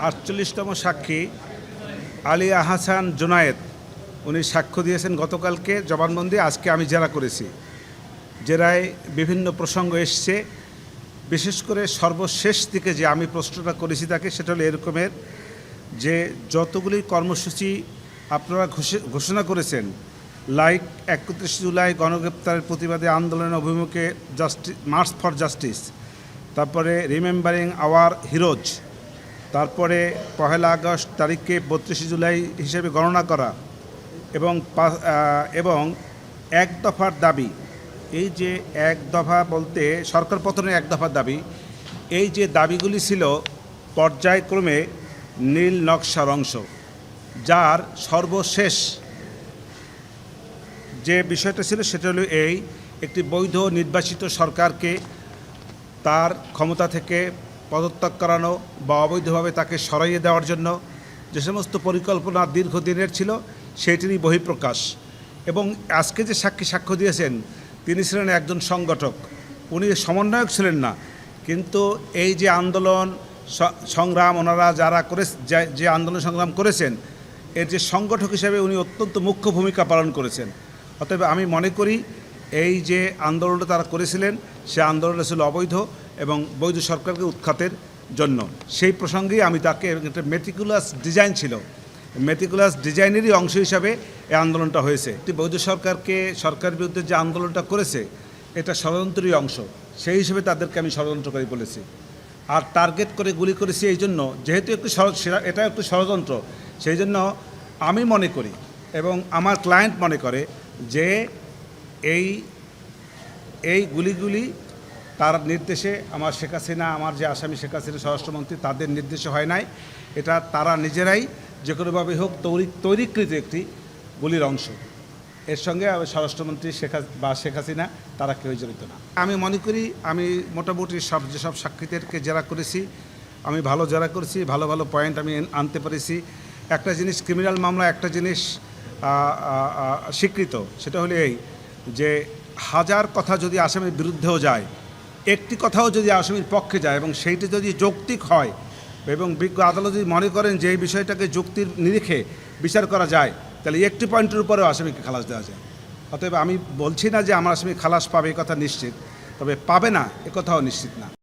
আটচল্লিশতম সাক্ষী আলী আহাসান জোনায়েদ। উনি সাক্ষ্য দিয়েছেন গতকালকে জবানবন্দি, আজকে আমি জেরা করেছি। জেরায় বিভিন্ন প্রসঙ্গ এসছে। বিশেষ করে সর্বশেষ দিকে যে আমি প্রশ্নটা করেছি তাকে, সেটা হলো এরকমের যে যতগুলি কর্মসূচি আপনারা ঘোষে- ঘোষণা করেছেন, লাইক একত্রিশ জুলাই গণগ্রেপ্তারের প্রতিবাদে আন্দোলনের অভিমুখে জাস্টিস মার্চ ফর জাস্টিস, তারপরে রিমেম্বারিং আওয়ার হিরোজ তারপরে পহেলা আগস্ট তারিখকে বত্রিশে জুলাই হিসেবে গণনা করা এবং এবং এক দফার দাবি, এই যে এক দফা বলতে সরকার পতনের এক দফার দাবি, এই যে দাবিগুলি ছিল পর্যায়ক্রমে নীল নকশার অংশ, যার সর্বশেষ যে বিষয়টা ছিল সেটা হলো এই, একটি বৈধ নির্বাচিত সরকারকে তার ক্ষমতা থেকে পদত্যাগ করানো বা অবৈধভাবে তাকে সরাইয়ে দেওয়ার জন্য যে সমস্ত পরিকল্পনা দীর্ঘদিনের ছিল, সেটিরই বহিঃপ্রকাশ। এবং আজকে যে সাক্ষী সাক্ষ্য দিয়েছেন, তিনি ছিলেন একজন সংগঠক। উনি সমন্বয়ক ছিলেন না, কিন্তু এই যে আন্দোলন সংগ্রাম ওনারা যারা করে যে- আন্দোলন সংগ্রাম করেছেন, এর যে সংগঠক হিসেবে উনি অত্যন্ত মুখ্য ভূমিকা পালন করেছেন। অতএব আমি মনে করি, এই যে আন্দোলনটা তারা করেছিলেন, সে আন্দোলনটা ছিল অবৈধ। এবং বৈধ সরকারকে উৎখাতের জন্য। সেই প্রসঙ্গেই আমি তাকে একটা মেটিকুলাস ডিজাইন ছিল। মেটিকুলাস ডিজাইনেরই অংশ হিসাবে এই আন্দোলনটা হয়েছে। বৈধ সরকারকে সরকার বিরুদ্ধে যে আন্দোলনটা করেছে, এটা ষড়যন্ত্রই অংশ। সেই হিসেবে তাদেরকে আমি ষড়যন্ত্রকারী বলেছি। আর টার্গেট করে গুলি করেছি এই জন্য, যেহেতু একটু এটা একটু ষড়যন্ত্র, সেই জন্য আমি মনে করি এবং আমার ক্লায়েন্ট মনে করে যে এই এই গুলিগুলি তার নির্দেশে আমার শেখ হাসিনা, আমার যে আসামি শেখ হাসিনা, স্বরাষ্ট্রমন্ত্রী, তাদের নির্দেশে হয় নাই। এটা তারা নিজেরাই যে কোনোভাবেই হোক তৈরি, তৈরিকৃত একটি গুলির অংশ। এর সঙ্গে স্বরাষ্ট্রমন্ত্রী শেখ বা শেখ হাসিনা, তারা কেউ জড়িত না। আমি মনে করি, আমি মোটামুটি সব যেসব সাক্ষীদেরকে জেরা করেছি, আমি ভালো জেরা করেছি, ভালো ভালো পয়েন্ট আমি আনতে পেরেছি। একটা জিনিস ক্রিমিনাল মামলা, একটা জিনিস স্বীকৃত, সেটা হলো এই যে হাজার কথা যদি আসামির বিরুদ্ধেও যায় একটি কথাও যদি আসামির পক্ষে যায় এবং সেইটি যদি যৌক্তিক হয় এবং বিজ্ঞ আদালত যদি মনে করেন যে এই বিষয়টাকে যুক্তির নিরিখে বিচার করা যায়, তাহলে একটি পয়েন্টের উপরেও আসামিকে খালাস দেওয়া যায়। অতএব আমি বলছি না যে আমার আসামি খালাস পাবে, এ কথা নিশ্চিত, তবে পাবে না, এ কথাও নিশ্চিত না।